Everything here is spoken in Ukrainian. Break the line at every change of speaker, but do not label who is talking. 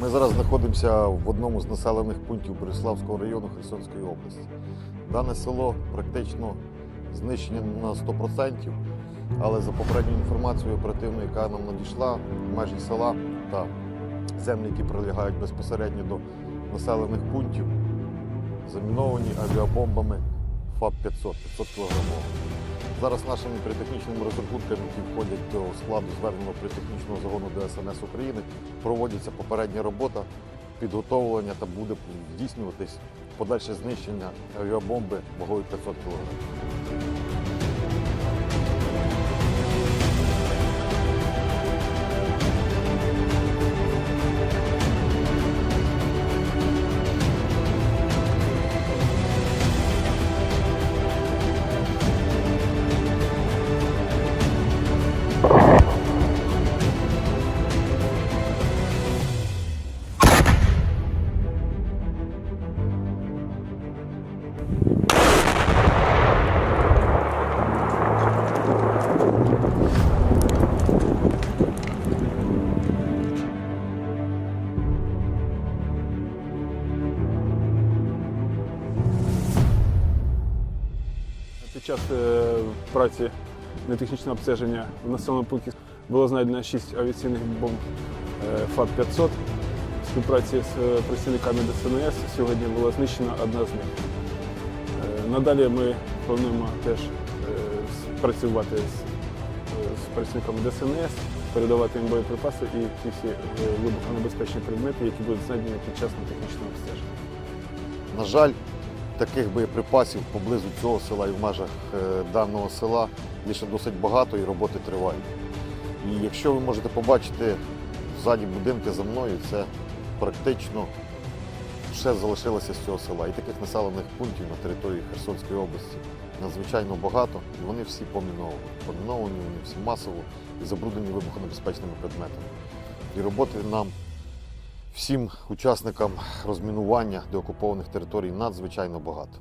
Ми зараз знаходимося в одному з населених пунктів Бориславського району Херсонської області. Дане село практично знищене на 100%, але за попередньою інформацією оперативною, яка нам надійшла, межі села та землі, які прилягають безпосередньо до населених пунктів, заміновані авіабомбами ФАП-500, 500 кг. Зараз нашими притехнічними розрахунками, які входять до складу зверненого піротехнічного загону ДСНС України, проводиться попередня робота, підготовлення та буде здійснюватись подальше знищення авіабомби вагою 500 кг.
Під час е, праці нетехнічного обстеження в населеному пункті було знайдено 6 авіаційних бомб е, ФАП-500. В співпраці з е, працівниками ДСНС сьогодні була знищена одна з них. Надалі ми плануємо теж працювати з, працівниками ДСНС, передавати їм боєприпаси і ті всі вибухонебезпечні предмети, які будуть знайдені під час нетехнічного обстеження.
На жаль, таких боєприпасів поблизу цього села і в межах е, даного села є ще досить багато і роботи тривають. І якщо ви можете побачити ззаді будинки за мною, це практично ще залишилося з цього села. І таких населених пунктів на території Херсонської області надзвичайно багато, і вони всі поміновані. Поміновані вони всі масово і забруднені вибухонебезпечними предметами. І роботи нам всім учасникам розмінування деокупованих територій надзвичайно багато.